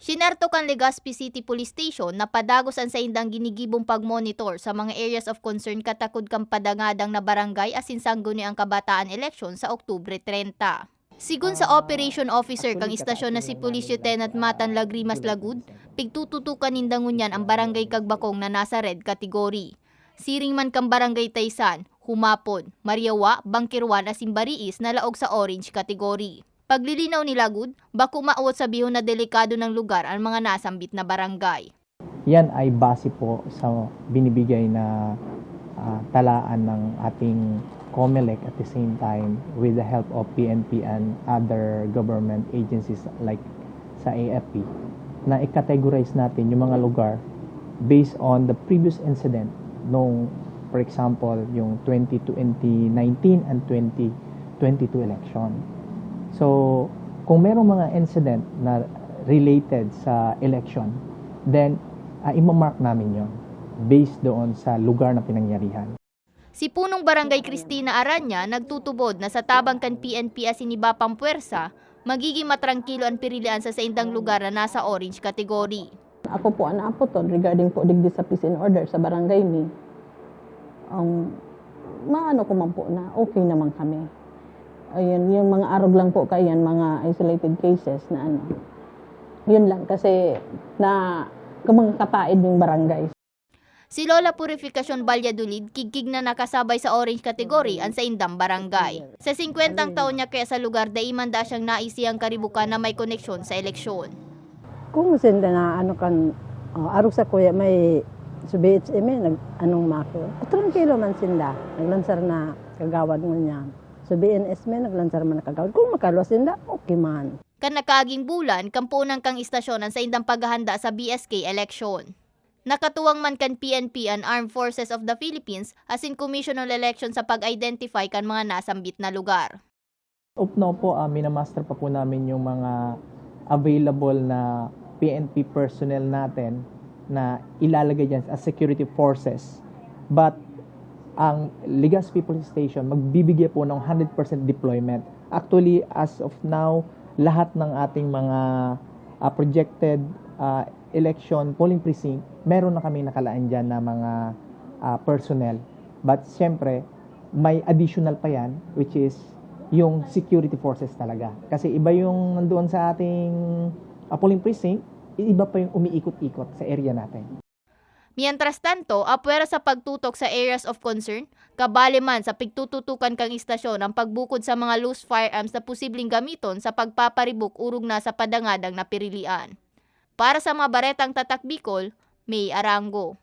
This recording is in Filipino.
Sinerto kan Legazpi City Police Station na padagos ang sa indang ginigibong pagmonitor sa mga areas of concern katakod kang padangadang na barangay asin sangguni ang kabataan election sa Oktubre 30. Sigun sa Operation Officer kang istasyon na si Police Lieutenant Matan Lagrimas Lagud, pigtututukan nindangunyan ang barangay Kagbakong na nasa red category. Siring man kang barangay Taysan, Humapon, Mariawa, Bangkirwan asin Bariis na laog sa orange category. Paglilinaw ni Lagud, bako maawat sa bihon na delikado ng lugar ang mga nasambit na barangay. Yan ay base po sa binibigay na ah, talaan ng ating COMELEC at the same time with the help of PNP and other government agencies like sa AFP na i-categorize natin yung mga lugar based on the previous incident nung for example yung 20 2019 and 2022 election. So, kung merong mga incident na related sa election, then uh, imamark namin yon based doon sa lugar na pinangyarihan. Si punong barangay Cristina Aranya nagtutubod na sa tabang kan PNP asin iba pang puwersa, magiging matrangkilo ang pirilian sa saindang lugar na nasa orange category. Ako po ang naapoton regarding po digdi sa peace and order sa barangay ni. Ang maano ko man po na okay naman kami. Ayun, yung mga arog lang po kayan, mga isolated cases na ano. Yun lang kasi na kumang kapaid yung barangay. Si Lola Purificacion Valladolid kigkig na nakasabay sa orange category ang sa indang barangay. Sa 50 taon niya kaya sa lugar daimanda siyang naisiyang karibukan na may koneksyon sa eleksyon. Kung senda na ano kan oh, arog sa kuya may subiit sa imi nag anong mako. Tranquilo man sinda. Naglansar na kagawad mo niya. Subiin esme naglansar man na kagawad. Kung makalo sinda okay man. Kan nakaging bulan, kampunang kang istasyon ang sa indang paghahanda sa BSK election. Nakatuwang man kan PNP and Armed Forces of the Philippines as in Commission on Election sa pag-identify kan mga nasambit na lugar. Upno po, uh, minamaster pa po namin yung mga available na PNP personnel natin na ilalagay dyan as security forces. But ang Legazpi Police Station magbibigay po ng 100% deployment. Actually, as of now, lahat ng ating mga uh, projected uh, election polling precinct, meron na kami nakalaan dyan na mga uh, personnel. But siyempre, may additional pa yan, which is yung security forces talaga. Kasi iba yung nandoon sa ating uh, polling precinct, iba pa yung umiikot-ikot sa area natin. Mientras tanto, apwera sa pagtutok sa areas of concern, kabali man sa pigtututukan kang istasyon ang pagbukod sa mga loose firearms na posibleng gamiton sa pagpaparibok urog na sa padangadang na pirilian. Para sa mga baretang tatak Bicol, May Arango.